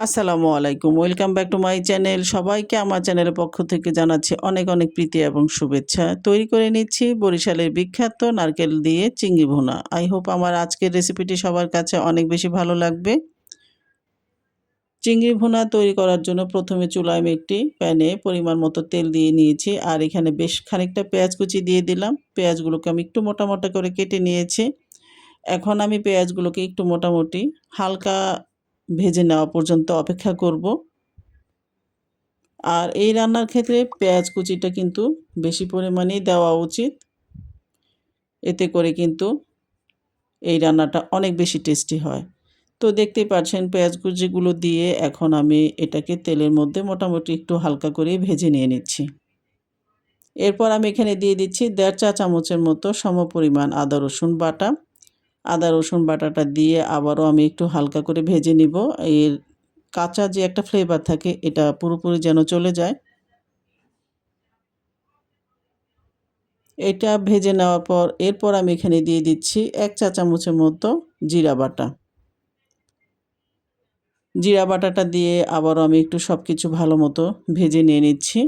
আসসালামু আলাইকুম। Welcome back to my channel সবাইকে আমার চ্যানেলের পক্ষ থেকে জানাচ্ছি অনেক অনেক প্রীতি এবং শুভেচ্ছা। তৈরি করে নিচ্ছি বরিশালের বিখ্যাত নারকেল দিয়ে চিংড়ি ভুনা। আই হোপ আমার আজকের রেসিপিটি সবার কাছে অনেক বেশি ভালো লাগবে। চিংড়ি ভুনা তৈরি করার জন্য প্রথমে চুলায় আমি একটি প্যানে পরিমাণ মতো তেল দিয়ে নিয়েছি। আর এখানে বেশ খানিকটা পেঁয়াজ কুচি দিয়ে দিলাম। পেঁয়াজগুলোকে আমি একটু মোটা মোটা করে কেটে নিয়েছি। এখন আমি পেঁয়াজগুলোকে একটু মোটামুটি হালকা ভেজে নেওয়া পর্যন্ত অপেক্ষা করব। আর এই রান্নার ক্ষেত্রে পেঁয়াজ কুচিটা কিন্তু বেশি পরিমাণেই দেওয়া উচিত। এতে করে কিন্তু এই রান্নাটা অনেক বেশি টেস্টি হয়। তো দেখতেই পাচ্ছেন পেঁয়াজ কুচিগুলো দিয়ে এখন আমি এটাকে তেলের মধ্যে মোটামুটি একটু হালকা করে ভেজে নিয়ে নিচ্ছি। এরপর আমি এখানে দিয়ে দিচ্ছি দেড় চা চামচের মতো সম পরিমাণ আদা রসুন বাটা। আদা, রসুন বাটাটা দিয়ে আবারও আমি একটু হালকা করে ভেজে নিব। এর কাঁচা যে একটা ফ্লেভার থাকে, এটা পুরোপুরি যেন চলে যায়। এটা ভেজে নেওয়ার পর, এরপর আমি এখানে দিয়ে দিচ্ছি এক চা চামচের মতো জিরা বাটা। জিরা বাটাটা দিয়ে আবারও আমি একটু সব কিছু ভালো মতো ভেজে নিয়ে নিচ্ছি।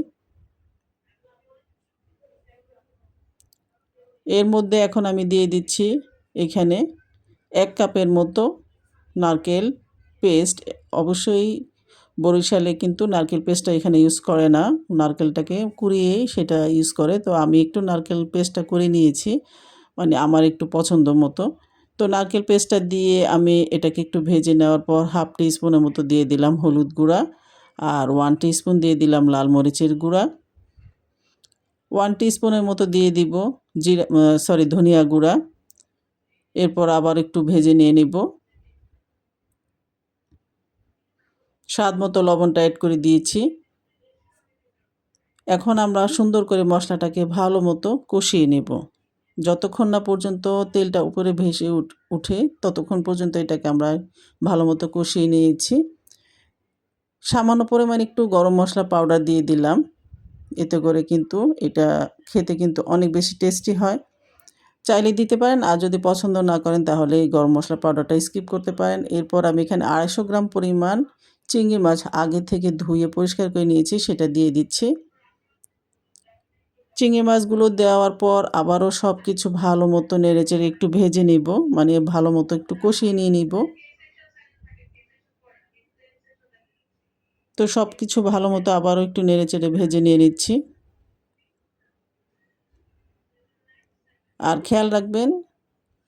এর মধ্যে এখন আমি দিয়ে দিচ্ছি এখানে এক কাপের মতো নারকেল পেস্ট, অবশ্যই বরিশালে কিন্তু নারকেল পেস্টটা এখানে ইউজ করে না। নারকেলটাকে কুড়িয়েই সেটা ইউজ করে। তো আমি একটু নারকেল পেস্টটা করে নিয়েছি মানে আমার একটু পছন্দ মতো। তো নারকেল পেস্টটা দিয়ে আমি এটাকে একটু ভেজে নেওয়ার পর হাফ টি স্পুনের মতো দিয়ে দিলাম হলুদ গুঁড়া আর ওয়ান স্পুন দিয়ে দিলাম লাল মরিচের গুঁড়া। ওয়ান স্পুনের মতো দিয়ে দিব জিরা সরি ধনিয়া গুঁড়া। এরপর আবার একটু ভেজে নিয়ে নিব। স্বাদ মতো লবণটা অ্যাড করে দিয়েছি। এখন আমরা সুন্দর করে মশলাটাকে ভালো মতো কষিয়ে নেব। যতক্ষণ না পর্যন্ত তেলটা উপরে ভেসে উঠে ততক্ষণ পর্যন্ত এটাকে আমরা ভালো মতো কষিয়ে নিয়েছি। সামান্য পরিমাণ একটু গরম মশলা পাউডার দিয়ে দিলাম। এতে করে কিন্তু এটা খেতে কিন্তু অনেক বেশি টেস্টি হয়। চাইলে দিতে পারেন। আর যদি পছন্দ না করেন, তাহলে এই গরম মশলা পাউডারটা স্কিপ করতে পারেন। এরপর আমি এখানে আড়াইশো গ্রাম পরিমাণ চিংড়ি মাছ আগে থেকে ধুয়ে পরিষ্কার করে নিয়েছি, সেটা দিয়ে দিচ্ছি। চিংড়ি মাছগুলো দেওয়ার পর আবারও সব কিছু ভালো মতো নেড়েচেড়ে একটু ভেজে নিব। মানে ভালো মতো একটু কষিয়ে নিয়ে নিব। তো সব কিছু ভালো মতো আবারও একটু নেড়েচেড়ে ভেজে নিয়ে নিচ্ছি। আর খেয়াল রাখবেন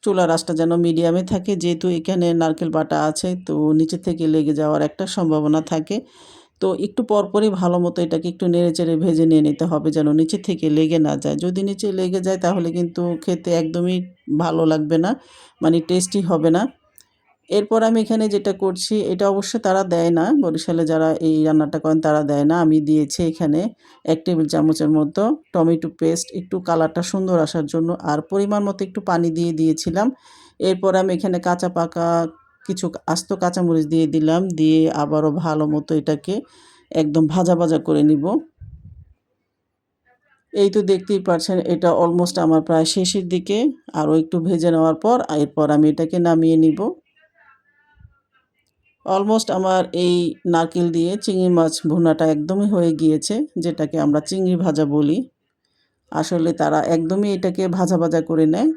চুলা আঁচটা যেন মিডিয়ামে থাকে। যেহেতু এখানে নারকেল বাটা আছে, তো নিচে থেকে লেগে যাওয়ার একটা সম্ভাবনা থাকে। তো একটু পরপরই ভালো মতো এটাকে একটু নেড়ে চেড়ে ভেজে নিয়ে নিতে হবে যেন নিচে থেকে লেগে না যায়। যদি নিচে লেগে যায় তাহলে কিন্তু খেতে একদমই ভালো লাগবে না মানে টেস্টি হবে না। এরপর আমি এখানে যেটা করছি, এটা অবশ্য তারা দেয় না। বরিশালে যারা এই রান্নাটা করেন, তারা দেয় না। আমি দিয়েছি এখানে এক টেবিল চামচের মতো টমেটো পেস্ট। একটু কালারটা সুন্দর আসার জন্য আর পরিমাণ মতো একটু পানি দিয়ে দিয়েছিলাম। এরপর আমি এখানে কাঁচা পাকা কিছু আস্ত কাঁচামরিচ দিয়ে দিলাম। দিয়ে আবারও ভালো মতো এটাকে একদম ভাজা ভাজা করে নিব। এই তো দেখতেই পাচ্ছেন এটা অলমোস্ট আমার প্রায় শেষের দিকে। আরও একটু ভেজে নেওয়ার পর, এরপর আমি এটাকে নামিয়ে নিব। অলমোস্ট আমার এই নারকেল দিয়ে চিংড়ি মাছ ভুনাটা একদমই হয়ে গিয়েছে, যেটাকে আমরা চিংড়ি ভাজা বলি। আসলে তারা একদমই এটাকে ভাজা ভাজা করে নেয়।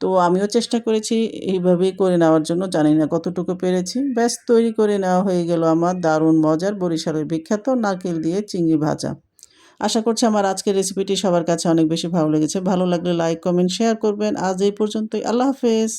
তো আমিও চেষ্টা করেছি এইভাবেই করে নেওয়ার জন্য, জানি না কতটুকু পেরেছি। ব্যাস, তৈরি করে নেওয়া হয়ে গেল আমার দারুণ মজার বরিশালের বিখ্যাত নারকেল দিয়ে চিংড়ি ভাজা। আশা করছি আমার আজকের রেসিপিটি সবার কাছে অনেক বেশি ভালো লেগেছে। ভালো লাগলে লাইক, কমেন্ট, শেয়ার করবেন। আজ এই পর্যন্তই। আল্লাহ হাফেজ।